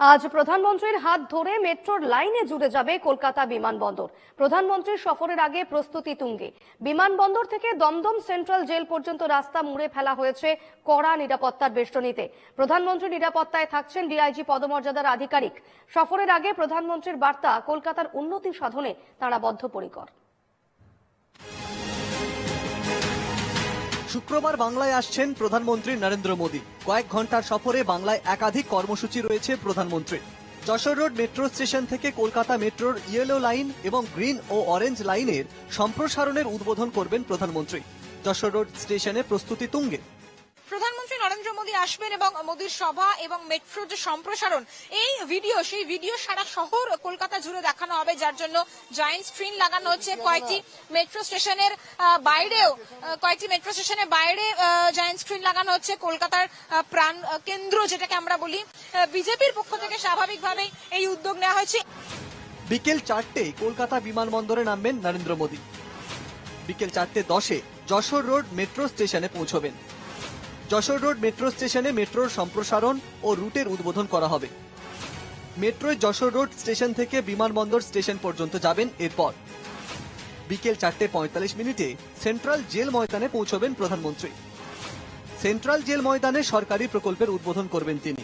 আজ প্রধানমন্ত্রীর হাত ধরে মেট্রোর লাইনে জুড়ে যাবে কলকাতা বিমানবন্দর। প্রধানমন্ত্রীর সফরের আগে প্রস্তুতি তুঙ্গে। বিমানবন্দর থেকে দমদম সেন্ট্রাল জেল পর্যন্ত রাস্তা মুড়ে ফেলা হয়েছে কড়া নিরাপত্তার বেষ্টনীতে। প্রধানমন্ত্রী নিরাপত্তায় থাকছেন ডিআইজি পদমর্যাদার আধিকারিক। সফরের আগে প্রধানমন্ত্রীর বার্তা কলকাতার উন্নতি সাধনে তারা বদ্ধপরিকর। শুক্রবার বাংলায় আসছেন প্রধানমন্ত্রী নরেন্দ্র মোদী। কয়েক ঘণ্টার সফরে বাংলায় একাধিক কর্মসূচি রয়েছে প্রধানমন্ত্রী যশোর রোড মেট্রো স্টেশন থেকে কলকাতা মেট্রোর ইয়েলো লাইন এবং গ্রিন ও অরেঞ্জ লাইনের সম্প্রসারণের উদ্বোধন করবেন প্রধানমন্ত্রী। যশোর রোড স্টেশনে প্রস্তুতি তুঙ্গে। মোদী আসবেন এবং মোদীর সভা এবং মেট্রো যে সম্প্রসারণ, এই ভিডিও, সেই ভিডিও সারা শহর কলকাতা জুড়ে দেখানো হবে, যার জন্য জয়েন্ট স্ক্রিন লাগানো হচ্ছে। কয়েকটি মেট্রো স্টেশনের বাইরেও কয়েকটি মেট্রো স্টেশনের বাইরে জয়েন্ট স্ক্রিন লাগানো হচ্ছে কলকাতার প্রাণ কেন্দ্র যেটাকে আমরা বলি। বিজেপির পক্ষ থেকে স্বাভাবিকভাবেই এই উদ্যোগ নেওয়া হয়েছে। বিকেল চারটে কলকাতা বিমানবন্দরে নামবেন নরেন্দ্র মোদী। বিকেল চারটে দশে যশোর রোড মেট্রো স্টেশনে পৌঁছবেন। যশোর রোড মেট্রো স্টেশনে মেট্রোর সম্প্রসারণ ও রুটের উদ্বোধন করা হবে। মেট্রোয় যশোর রোড স্টেশন থেকে বিমানবন্দর স্টেশন পর্যন্ত যাবেন এরপর। বিকেল চারটে পঁয়তাল্লিশ মিনিটে সেন্ট্রাল জেল ময়দানে পৌঁছবেন প্রধানমন্ত্রী। সেন্ট্রাল জেল ময়দানে সরকারি প্রকল্পের উদ্বোধন করবেন তিনি।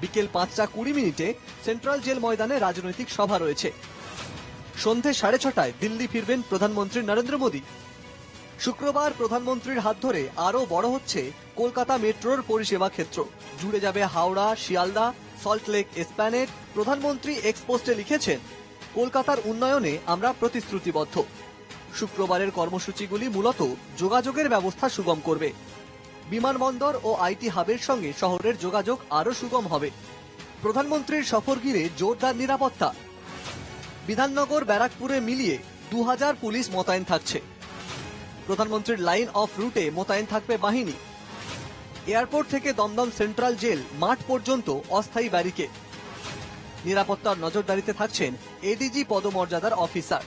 বিকেল পাঁচটা কুড়ি মিনিটে সেন্ট্রাল জেল ময়দানে রাজনৈতিক সভা রয়েছে। সন্ধে সাড়ে ছটায় দিল্লি ফিরবেন প্রধানমন্ত্রী নরেন্দ্র মোদী। শুক্রবার প্রধানমন্ত্রীর হাত ধরে আরও বড় হচ্ছে কলকাতা মেট্রোর পরিষেবা ক্ষেত্র। জুড়ে যাবে হাওড়া, শিয়ালদা সল্টলেক এসপ্যানেট। প্রধানমন্ত্রী এক্সপোস্টে লিখেছেন, কলকাতার উন্নয়নে আমরা প্রতিশ্রুতিবদ্ধ। শুক্রবারের কর্মসূচিগুলি মূলত যোগাযোগের ব্যবস্থা সুগম করবে। বিমানবন্দর ও আইটি হাবের সঙ্গে শহরের যোগাযোগ আরও সুগম হবে। প্রধানমন্ত্রীর সফর ঘিরে জোরদার নিরাপত্তা। বিধাননগর, ব্যারাকপুরে মিলিয়ে দু হাজার পুলিশ মোতায়েন থাকছে। প্রধানমন্ত্রীর লাইন অফ রুটে মোতায়েন থাকবে বাহিনী। এয়ারপোর্ট থেকে দমদম সেন্ট্রাল জেল মাঠ পর্যন্ত অস্থায়ী ব্যারিকেড। নিরাপত্তার নজরদারিতে থাকছেন এডিজি পদমর্যাদার অফিসার।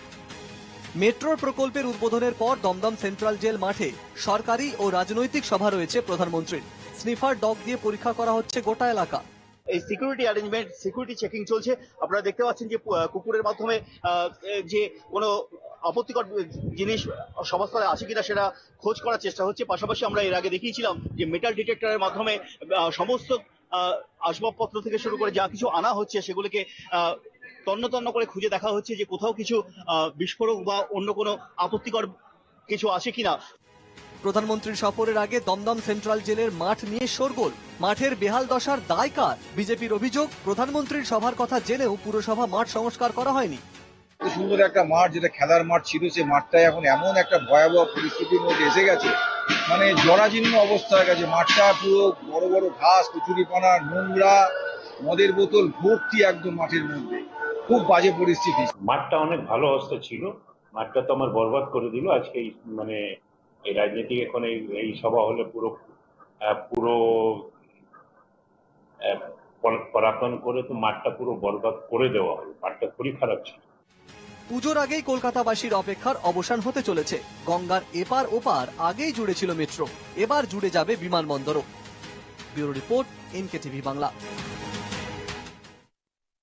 মেট্রোর প্রকল্পের উদ্বোধনের পর দমদম সেন্ট্রাল জেল মাঠে সরকারি ও রাজনৈতিক সভা রয়েছে প্রধানমন্ত্রীর। স্নিফার ডগ দিয়ে পরীক্ষা করা হচ্ছে গোটা এলাকা। এই সিকিউরিটি অ্যারেঞ্জমেন্ট, সিকিউরিটি চেকিং চলছে। আপনারা দেখতে পাচ্ছেন যে কুকুরের মাধ্যমে যে কোনো আপত্তিকর জিনিস সমাজস্থলে আছে কিনা সেটা খোঁজ করার চেষ্টা হচ্ছে। পাশাপাশি আমরা এর আগে দেখিয়েছিলাম যে মেটাল ডিটেক্টরের মাধ্যমে সমস্ত আসবাবপত্র থেকে শুরু করে যা কিছু আনা হচ্ছে সেগুলিকে আহ, তন্ন তন্ন করে খুঁজে দেখা হচ্ছে যে কোথাও কিছু বিস্ফোরক বা অন্য কোনো আপত্তিকর কিছু আছে কিনা। প্রধানমন্ত্রীর সফরের আগে দমদম সেন্ট্রাল জেলের মাঠ নিয়ে শোরগোল। মাঠের বেহাল দশার দায় কার? বিজেপির অভিযোগ প্রধানমন্ত্রীর সভার কথা জেনেও পুরসভা মাঠ সংস্কার করা হয়নি। সুন্দর একটা মাঠ, যেটা খেলার মাঠ ছিল সে মাঠটা এখন এমন একটা ভয়াবহ পরিস্থিতির মধ্যে এসে গেছে। মানে জরাজীর্ণ অবস্থা গেছে। মাঠটা পুরো বড় বড় ঘাস, কচুরিপানা, নোংরা, মদের বোতল ভর্তি একদম মাঠের মধ্যে। খুব বাজে পরিস্থিতি। মাঠটা অনেক ভালো অবস্থা ছিল। মাঠটা তো আমার বরবাদ করে দিল। আজকে মানে এই রাজনীতি এখন এই সভা হলে পুরো পর- পরাক্রম করে তো মাঠটা পুরো বরবাদ করে দেওয়া হবে মাঠটা খুবই খারাপ ছিল। পুজোর আগেই কলকাতাবাসীর অপেক্ষার অবসান হতে চলেছে। গঙ্গার এপার ওপার আগেই জুড়ে ছিল মেট্রো এবার জুড়ে যাবে বিমানবন্দরও। Bureau report NK TV Bangla.